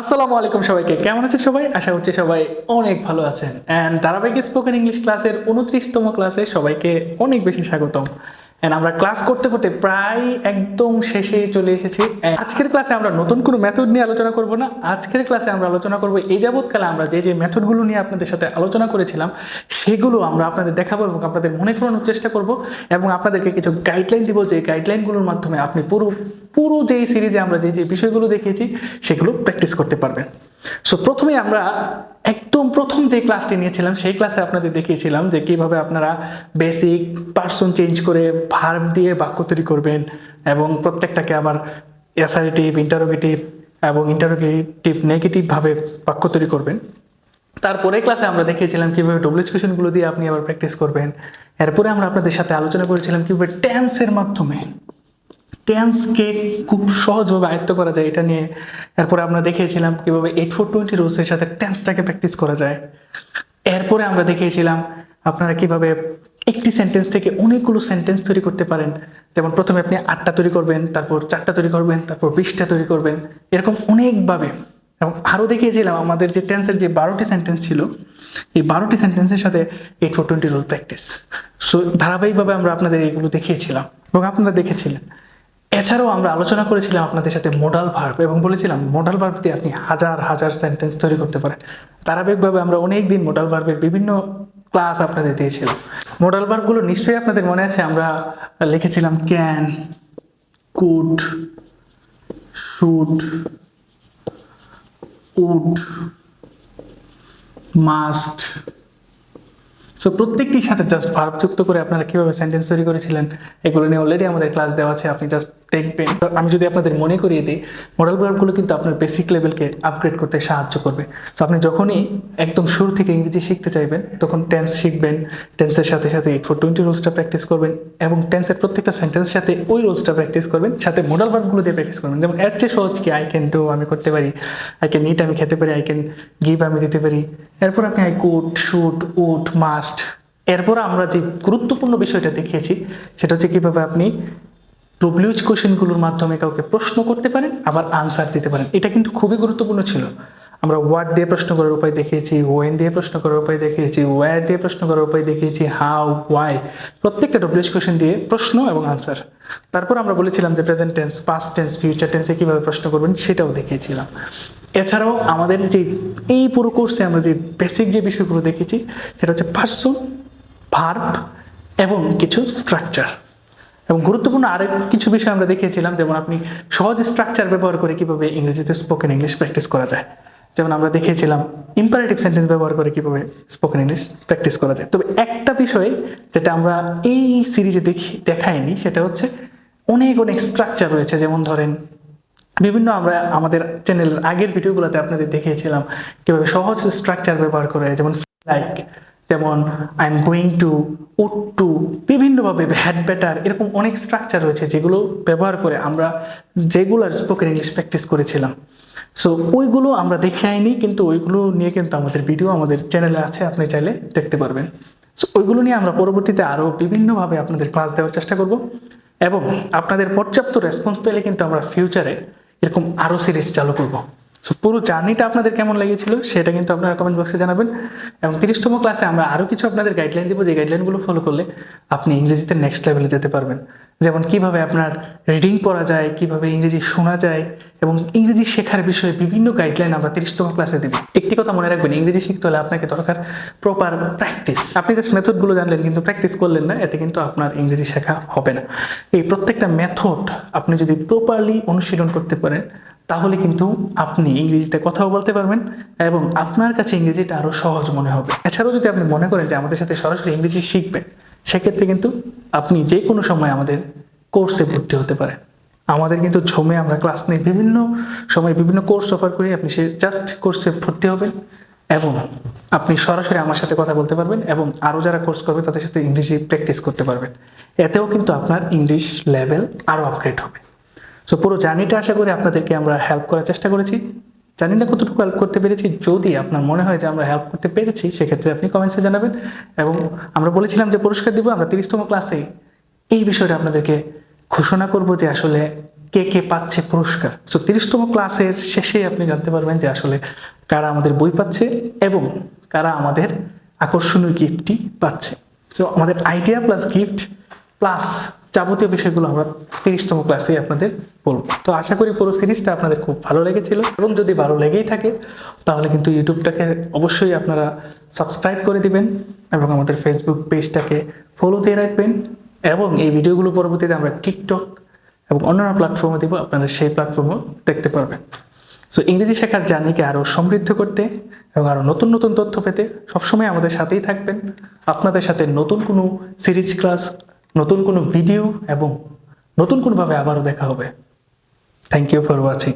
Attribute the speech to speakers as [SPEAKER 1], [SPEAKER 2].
[SPEAKER 1] আসসালামু আলাইকুম সবাইকে। কেমন আছেন সবাই? আশা করছি সবাই অনেক ভালো আছেন। অ্যান্ড ধারাবাহিক স্পোকেন ইংলিশ ক্লাসের উনত্রিশতম ক্লাসে সবাইকে অনেক বেশি স্বাগতম। অ্যান্ড আমরা ক্লাস করতে করতে প্রায় একদম শেষে চলে এসেছি। আজকের ক্লাসে আমরা নতুন কোনো মেথড নিয়ে আলোচনা করব না। আজকের ক্লাসে আমরা আলোচনা করব এই যাবৎকালে আমরা যে যে মেথডগুলো নিয়ে আপনাদের সাথে আলোচনা করেছিলাম, সেগুলো আমরা আপনাদের দেখাবো এবং আপনাদের মনে করানোর চেষ্টা করব এবং আপনাদেরকে কিছু গাইডলাইন দিব। যে গাইডলাইনগুলোর মাধ্যমে আপনি পুরো পুরো যে সিরিজে আমরা যে যে বিষয়গুলো দেখিয়েছি, সেগুলো প্র্যাকটিস করতে পারবেন। সো প্রথমে আমরা একদম প্রথম যে ক্লাসটি নিয়েছিলাম, সেই ক্লাসে আপনাদের দেখিয়েছিলাম যে কীভাবে আপনারা বেসিক পার্সন চেঞ্জ করে ভার্ব দিয়ে বাক্য তৈরি করবেন এবং প্রত্যেকটাকে আবার অ্যাসারেটিভ ইন্টারোগেটিভ এবং ইন্টারোগেটিভ নেগেটিভভাবে বাক্য তৈরি করবেন। তারপরে ক্লাসে আমরা দেখিয়েছিলাম কীভাবে ডব্লিউএস কোয়েশনগুলো দিয়ে আপনি আবার প্র্যাকটিস করবেন। এরপরে আমরা আপনাদের সাথে আলোচনা করেছিলাম কীভাবে টেন্সের মাধ্যমে টেন্সকে খুব সহজভাবে আয়ত্ত করা যায় এটা নিয়ে। এরপরে আমরা দেখিয়েছিলাম কীভাবে এইট ফোর টোয়েন্টি রুলসের সাথে টেন্সটাকে প্র্যাকটিস করা যায়। এরপরে আমরা দেখিয়েছিলাম আপনারা কীভাবে একটি সেন্টেন্স থেকে অনেকগুলো সেন্টেন্স তৈরি করতে পারেন। যেমন প্রথমে আপনি আটটা তৈরি করবেন, তারপর চারটা তৈরি করবেন, তারপর বিশটা তৈরি করবেন। এরকম অনেকভাবে। এবং আরও দেখিয়েছিলাম আমাদের যে টেন্সের যে বারোটি সেন্টেন্স ছিল, এই বারোটি সেন্টেন্সের সাথে eight four twenty role practice so ধারাবাহিকভাবে আমরা আপনাদের এইগুলো দেখিয়েছিলাম। এবং আপনারা দেখেছিলেন এছাড়াও আমরা আলোচনা করেছিলাম আপনাদের সাথে মোডাল ভার্ব এবং বলেছিলাম মোডাল ভার্ব দিয়ে আপনি হাজার হাজার সেন্টেন্স তৈরি করতে পারেন। ধারাবাহিকভাবে আমরা অনেক দিন মোডাল ভার্বের বিভিন্ন ক্লাস আপনাদের দিয়েছিলাম। মোডাল ভার্বগুলো নিশ্চয়ই আপনাদের মনে আছে, আমরা লিখেছিলাম can could should would must so প্রত্যেকটির সাথে জাস্ট ভার্ব যুক্ত করে আপনারা কীভাবে সেন্টেন্স তৈরি করেছিলেন, এগুলো নিয়ে অলরেডি আমাদের ক্লাস দেওয়া আছে, আপনি জাস্ট দেখবেন আমি যদি আপনাদের মনে করিয়ে দিই মডেল ভার্বগুলো কিন্তু আপনার বেসিক লেভেলকে আপগ্রেড করতে সাহায্য করবে। তো আপনি যখনই একদম শুরু থেকে ইংরেজি শিখতে চাইবেন, তখন টেন্স শিখবেন টেন্সের সাথে সাথে এইট ফোর টোয়েন্টি রুলসটা প্র্যাকটিস করবেন এবং টেন্সের প্রত্যেকটা সেন্টেন্সের সাথে ওই রুলসটা প্র্যাকটিস করবেন, সাথে মডেল ভার্বগুলো দিয়ে প্র্যাকটিস করবেন। যেমন এর চেয়ে সহজ কি? আই ক্যান ডু আমি করতে পারি। আই ক্যান নিট আমি খেতে পারি। আই ক্যান গিভ আমি দিতে পারি। এরপর আপনি I could should would must এরপর আমরা যে গুরুত্বপূর্ণ বিষয়টা দেখিয়েছি, সেটা হচ্ছে কীভাবে আপনি ডব্লিউচ কোশ্চেনগুলোর মাধ্যমে কাউকে প্রশ্ন করতে পারেন, আবার আনসার দিতে পারেন। এটা কিন্তু খুবই গুরুত্বপূর্ণ ছিল। আমরা ওয়ার্ড দিয়ে প্রশ্ন করার উপায় দেখিয়েছি ওয়েন দিয়ে প্রশ্ন করার উপায় দেখিয়েছি ওয়ার দিয়ে প্রশ্ন করার উপায় দেখিয়েছি হাউ ওয়াই প্রত্যেকটা ডব্লিউএস কোশ্চেন দিয়ে প্রশ্ন এবং আনসার তারপর আমরা বলেছিলাম যে present tense past tense future টেন্সে কীভাবে প্রশ্ন করবেন সেটাও দেখিয়েছিলাম। এছাড়াও আমাদের যে এই পুরো কোর্সে আমরা যে বেসিক যে বিষয়গুলো দেখেছি, সেটা হচ্ছে পার্সন ভার্ব এবং কিছু স্ট্রাকচার এবং গুরুত্বপূর্ণ আরেক কিছু বিষয় আমরা দেখিয়েছিলাম, যেমন আপনি সহজ স্ট্রাকচার ব্যবহার করে কীভাবে ইংরেজিতে স্পোকেন ইংলিশ প্র্যাকটিস করা যায়। যেমন আমরা দেখিয়েছিলাম ইম্পারেটিভ সেন্টেন্স ব্যবহার করে কীভাবে স্পোকেন ইংলিশ প্র্যাকটিস করা যায়। তবে একটা বিষয় যেটা আমরা এই সিরিজে দেখি, দেখাইনি, সেটা হচ্ছে অনেক অনেক স্ট্রাকচার রয়েছে। যেমন ধরেন, বিভিন্ন আমরা আমাদের চ্যানেলের আগের ভিডিওগুলোতে আপনাদের দেখিয়েছিলাম কীভাবে সহজ স্ট্রাকচার ব্যবহার করে যেমন লাইক যেমন I am going to would to বিভিন্নভাবে হ্যাড ব্যাটার এরকম অনেক স্ট্রাকচার রয়েছে যেগুলো ব্যবহার করে আমরা রেগুলার স্পোকেন ইংলিশ প্র্যাকটিস করেছিলাম। সো ওইগুলো আমরা দেখে আইনি, কিন্তু ওইগুলো নিয়ে কিন্তু আমাদের ভিডিও আমাদের চ্যানেলে আছে, আপনি চাইলে দেখতে পারবেন। সো ওইগুলো নিয়ে আমরা পরবর্তীতে আরও বিভিন্নভাবে আপনাদের ক্লাস দেওয়ার চেষ্টা করব। এবং আপনাদের পর্যাপ্ত রেসপন্স পেলে কিন্তু আমরা ফিউচারে এরকম আরও সিরিজ চালু করব। সো পুরো জার্নিটা আপনাদের কেমন লেগেছিল সেটা কিন্তু আপনারা কমেন্ট বক্সে জানাবেন এবং তিরিশতম ক্লাসে আমরা আরও কিছু আপনাদের গাইডলাইন দেবো, যে গাইডলাইনগুলো ফলো করলে আপনি ইংরেজিতে নেক্সট লেভেলে যেতে পারবেন। যেমন কীভাবে আপনার রিডিং পড়া যায়, কীভাবে ইংরেজি শোনা যায় এবং ইংরেজি শেখার বিষয়ে বিভিন্ন গাইডলাইন আমরা তিরিশতম ক্লাসে দেব। একটি কথা মনে রাখবেন, ইংরেজি শিখতে হলে আপনাকে দরকার প্রপার প্র্যাকটিস আপনি জাস্ট মেথডগুলো জানলেন কিন্তু প্র্যাকটিস করলেন না, এতে কিন্তু আপনার ইংরেজি শেখা হবে না। এই প্রত্যেকটা মেথড আপনি যদি প্রপারলি অনুশীলন করতে পারেন, তাহলে কিন্তু আপনি ইংরেজিতে কথাও বলতে পারবেন এবং আপনার কাছে ইংরেজিটা আরও সহজ মনে হবে। এছাড়াও যদি আপনি মনে করেন যে আমাদের সাথে সরাসরি ইংরেজি শিখবেন সেক্ষেত্রে কিন্তু আপনি যে কোনো সময় আমাদের কোর্সে ভর্তি হতে পারেন। আমাদের কিন্তু ঝোমে আমরা ক্লাস নিই বিভিন্ন সময় বিভিন্ন কোর্স অফার করি আপনি সে জাস্ট কোর্সে ভর্তি হবেন এবং আপনি সরাসরি আমার সাথে কথা বলতে পারবেন এবং আরও যারা কোর্স করবে তাদের সাথে ইংরেজি প্র্যাকটিস করতে পারবেন। এতেও কিন্তু আপনার ইংলিশ লেভেল আরও আপগ্রেড হবে। সো পুরো জার্নিটা আশা করি আপনাদেরকে আমরা হেল্প করার চেষ্টা করেছি। জানি না কতটুকু হেল্প করতে পেরেছি? যদি আপনার মনে হয় যে আমরা হেল্প করতে পেরেছি, সেক্ষেত্রে আপনি কমেন্টসে জানাবেন এবং আমরা বলেছিলাম যে পুরস্কার দিব আমরা তিরিশতম ক্লাসে এই। বিষয়টা আপনাদেরকে ঘোষণা করব যে আসলে কে কে পাচ্ছে পুরস্কার। সো তিরিশতম ক্লাসের শেষে আপনি জানতে পারবেন যে আসলে কারা আমাদের বই পাচ্ছে এবং কারা আমাদের আকর্ষণীয় গিফটটি পাচ্ছে। সো আমাদের আইডিয়া প্লাস গিফট প্লাস যাবতীয় বিষয়গুলো আমরা তিরিশতম ক্লাসে আপনাদের বলব। তো আশা করি পুরো সিরিজটা আপনাদের খুব ভালো লেগেছিল। এবং যদি ভালো লেগেই থাকে, তাহলে কিন্তু ইউটিউবটাকে অবশ্যই আপনারা সাবস্ক্রাইব করে দিবেন এবং আমাদের ফেসবুক পেজটাকে ফলো দিয়ে রাখবেন। এবং এই ভিডিওগুলো পরবর্তীতে আমরা টিকটক এবং অন্যান্য প্ল্যাটফর্মে দিব, আপনারা সেই প্ল্যাটফর্মও দেখতে পারবেন। সো ইংরেজি শেখার জার্নিকে আরও সমৃদ্ধ করতে এবং আরও নতুন নতুন তথ্য পেতে সবসময় আমাদের সাথেই থাকবেন। আপনাদের সাথে নতুন কোনো সিরিজ ক্লাস নতুন কোনো ভিডিও এবং নতুন কোনোভাবে আবারও দেখা হবে। Thank you for watching